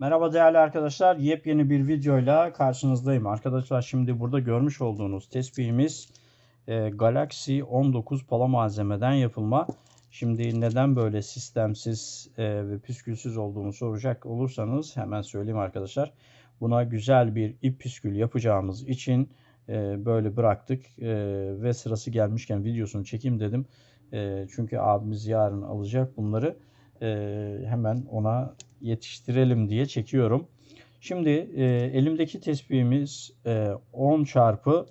Merhaba değerli arkadaşlar. Yepyeni bir videoyla karşınızdayım. Arkadaşlar şimdi burada görmüş olduğunuz tespihimiz e, Galaxy 19 pala malzemeden yapılma. Şimdi neden böyle sistemsiz e, ve püskülsüz olduğunu soracak olursanız hemen söyleyeyim arkadaşlar. Buna güzel bir ip püskül yapacağımız için e, böyle bıraktık e, ve sırası gelmişken videosunu çekeyim dedim. E, çünkü abimiz yarın alacak bunları. E, hemen ona yetiştirelim diye çekiyorum. Şimdi e, elimdeki tespihimiz e, 10 çarpı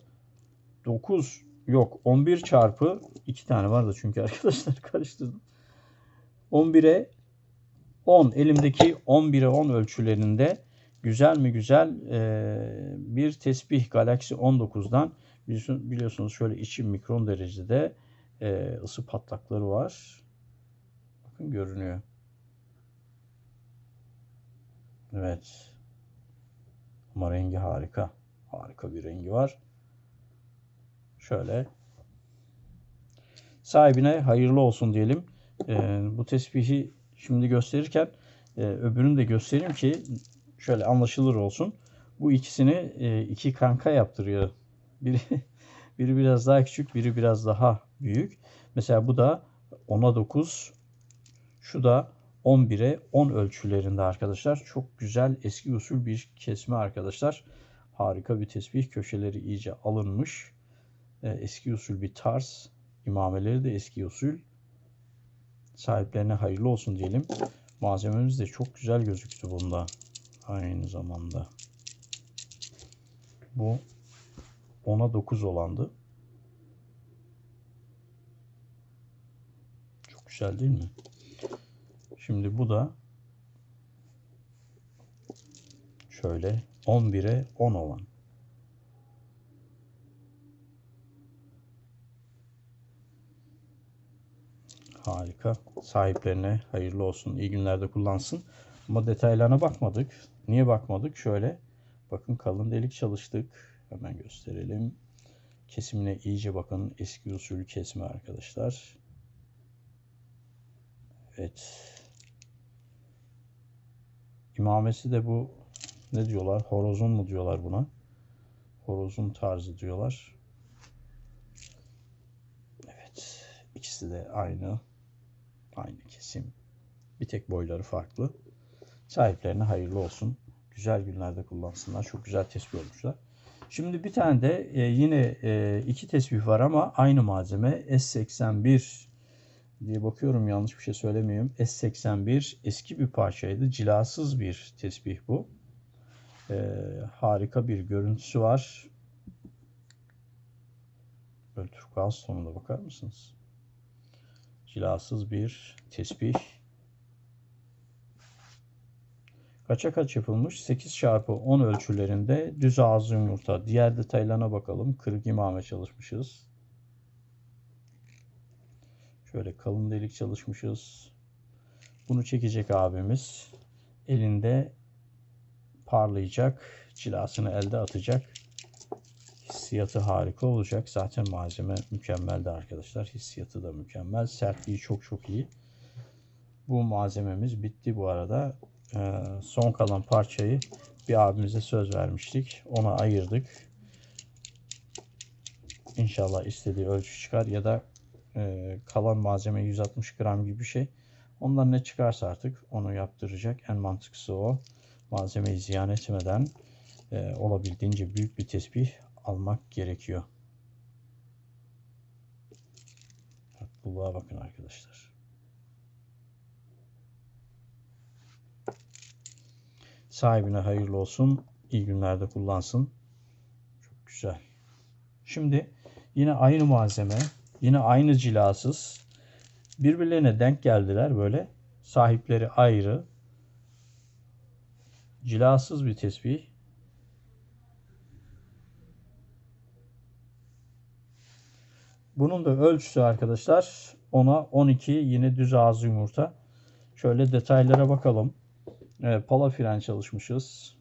9 yok 11 çarpı 2 tane vardı çünkü arkadaşlar karıştırdım. 11'e 10 elimdeki 11'e 10 ölçülerinde güzel mi güzel e, bir tesbih Galaxy 19'dan biliyorsunuz şöyle içi mikron derecede e, ısı patlakları var. Görünüyor. Evet. Ama rengi harika. Harika bir rengi var. Şöyle. Sahibine hayırlı olsun diyelim. Ee, bu tespihi şimdi gösterirken e, öbürünü de göstereyim ki şöyle anlaşılır olsun. Bu ikisini e, iki kanka yaptırıyor. Biri, biri biraz daha küçük, biri biraz daha büyük. Mesela bu da 10'a 9, şu da 11'e 10 ölçülerinde arkadaşlar. Çok güzel eski usul bir kesme arkadaşlar. Harika bir tesbih. Köşeleri iyice alınmış. Eski usul bir tarz. İmameleri de eski usul. Sahiplerine hayırlı olsun diyelim. Malzememiz de çok güzel gözüktü bunda. Aynı zamanda. Bu 10'a 9 olandı. Çok güzel değil mi? Şimdi bu da şöyle 11'e 10 olan. Harika. Sahiplerine hayırlı olsun. İyi günlerde kullansın. Ama detaylarına bakmadık. Niye bakmadık? Şöyle. Bakın kalın delik çalıştık. Hemen gösterelim. Kesimine iyice bakın. Eski usul kesme arkadaşlar. Evet. İmamesi de bu ne diyorlar? Horozun mu diyorlar buna? Horozun tarzı diyorlar. Evet. ikisi de aynı. Aynı kesim. Bir tek boyları farklı. Sahiplerine hayırlı olsun. Güzel günlerde kullansınlar. Çok güzel tespih olmuşlar. Şimdi bir tane de e, yine e, iki tesbih var ama aynı malzeme S81 diye bakıyorum yanlış bir şey söylemeyeyim. S81 eski bir parçaydı. Cilasız bir tesbih bu. Ee, harika bir görüntüsü var. Böyle turkuaz tonuna bakar mısınız? Cilasız bir tesbih. Kaça kaç yapılmış? 8 çarpı 10 ölçülerinde düz ağzı yumurta. Diğer detaylarına bakalım. Kırık imame çalışmışız. Şöyle kalın delik çalışmışız. Bunu çekecek abimiz. Elinde parlayacak. Cilasını elde atacak. Hissiyatı harika olacak. Zaten malzeme mükemmeldi arkadaşlar. Hissiyatı da mükemmel. Sertliği çok çok iyi. Bu malzememiz bitti bu arada. Ee, son kalan parçayı bir abimize söz vermiştik. Ona ayırdık. İnşallah istediği ölçü çıkar ya da e, kalan malzeme 160 gram gibi bir şey. Ondan ne çıkarsa artık onu yaptıracak. En mantıklısı o. Malzemeyi ziyan etmeden e, olabildiğince büyük bir tesbih almak gerekiyor. Buluğa bakın arkadaşlar. Sahibine hayırlı olsun. İyi günlerde kullansın. Çok güzel. Şimdi yine aynı malzeme Yine aynı cilasız. Birbirlerine denk geldiler böyle. Sahipleri ayrı. Cilasız bir tesbih. Bunun da ölçüsü arkadaşlar 10'a 12 yine düz ağzı yumurta. Şöyle detaylara bakalım. Evet, pala fren çalışmışız.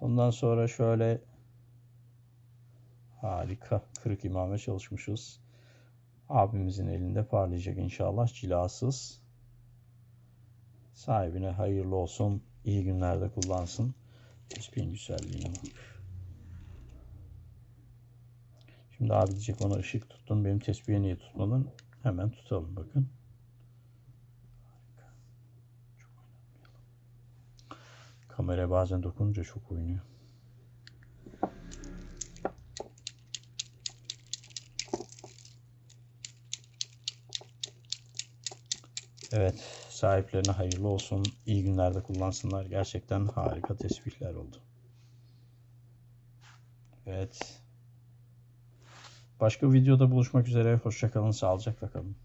Ondan sonra şöyle harika kırık imame çalışmışız. Abimizin elinde parlayacak inşallah cilasız. Sahibine hayırlı olsun. iyi günlerde kullansın. Tespihin güzelliğine. Şimdi abi diyecek ona ışık tuttun. Benim tespihe niye tutmadın? Hemen tutalım bakın. Kamera bazen dokununca çok oynuyor. Evet, sahiplerine hayırlı olsun. İyi günlerde kullansınlar. Gerçekten harika tesbihler oldu. Evet. Başka videoda buluşmak üzere. Hoşçakalın, sağlıcakla kalın.